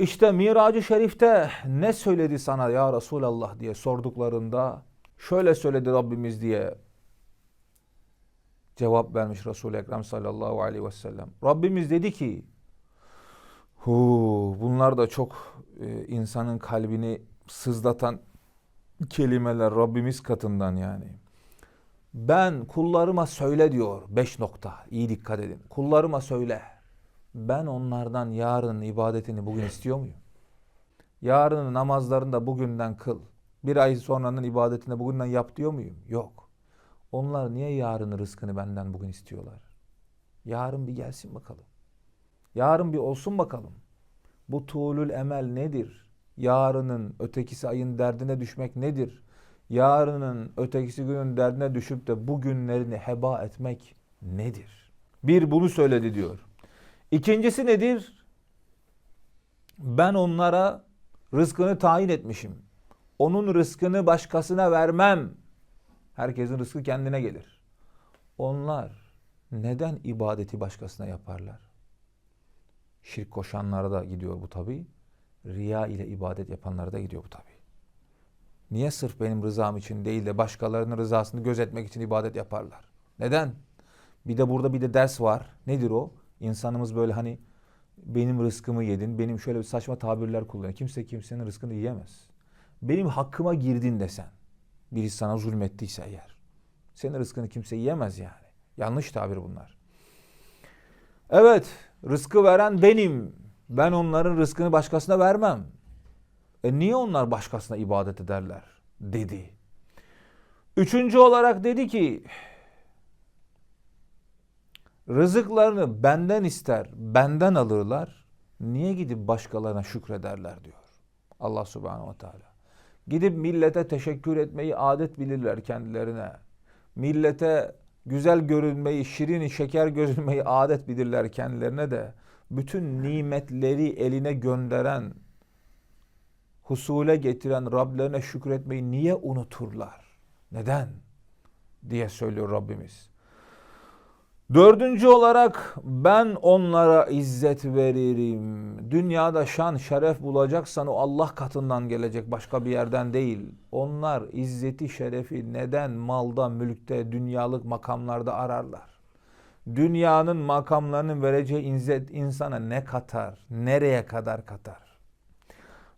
İşte Miracı Şerif'te ne söyledi sana ya Resulallah diye sorduklarında şöyle söyledi Rabbimiz diye cevap vermiş Resul-i Ekrem sallallahu aleyhi ve sellem. Rabbimiz dedi ki hu bunlar da çok e, insanın kalbini sızlatan kelimeler Rabbimiz katından yani. Ben kullarıma söyle diyor. Beş nokta. İyi dikkat edin. Kullarıma söyle. Ben onlardan yarın ibadetini bugün istiyor muyum? Yarının namazlarını da bugünden kıl. Bir ay sonranın ibadetini bugünden yap diyor muyum? Yok. Onlar niye yarın rızkını benden bugün istiyorlar? Yarın bir gelsin bakalım. Yarın bir olsun bakalım. Bu tuğlül emel nedir? Yarının ötekisi ayın derdine düşmek nedir? Yarının ötekisi günün derdine düşüp de bugünlerini heba etmek nedir? Bir bunu söyledi diyor. İkincisi nedir? Ben onlara rızkını tayin etmişim. Onun rızkını başkasına vermem. Herkesin rızkı kendine gelir. Onlar neden ibadeti başkasına yaparlar? Şirk koşanlara da gidiyor bu tabi. Riya ile ibadet yapanlara da gidiyor bu tabi. Niye sırf benim rızam için değil de başkalarının rızasını gözetmek için ibadet yaparlar? Neden? Bir de burada bir de ders var. Nedir o? İnsanımız böyle hani benim rızkımı yedin, benim şöyle bir saçma tabirler kullanıyor. Kimse kimsenin rızkını yiyemez. Benim hakkıma girdin desen, birisi sana zulmettiyse eğer, senin rızkını kimse yiyemez yani. Yanlış tabir bunlar. Evet, rızkı veren benim. Ben onların rızkını başkasına vermem. E niye onlar başkasına ibadet ederler? Dedi. Üçüncü olarak dedi ki, rızıklarını benden ister, benden alırlar. Niye gidip başkalarına şükrederler diyor. Allah subhanahu ve teala. Gidip millete teşekkür etmeyi adet bilirler kendilerine. Millete güzel görünmeyi, şirin şeker gözünmeyi adet bilirler kendilerine de. Bütün nimetleri eline gönderen, husule getiren Rablerine şükretmeyi niye unuturlar? Neden? diye söylüyor Rabbimiz. Dördüncü olarak ben onlara izzet veririm. Dünyada şan, şeref bulacaksan o Allah katından gelecek başka bir yerden değil. Onlar izzeti, şerefi neden malda, mülkte, dünyalık makamlarda ararlar? Dünyanın makamlarının vereceği izzet insana ne katar? Nereye kadar katar?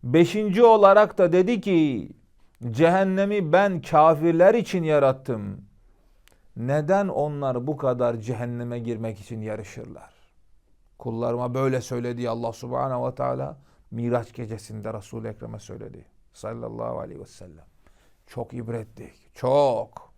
Beşinci olarak da dedi ki cehennemi ben kafirler için yarattım. Neden onlar bu kadar cehenneme girmek için yarışırlar? Kullarıma böyle söyledi Allah subhanehu ve teala Miraç gecesinde Resul-i Ekrem'e söyledi. Sallallahu aleyhi ve sellem. Çok ibretlik. Çok.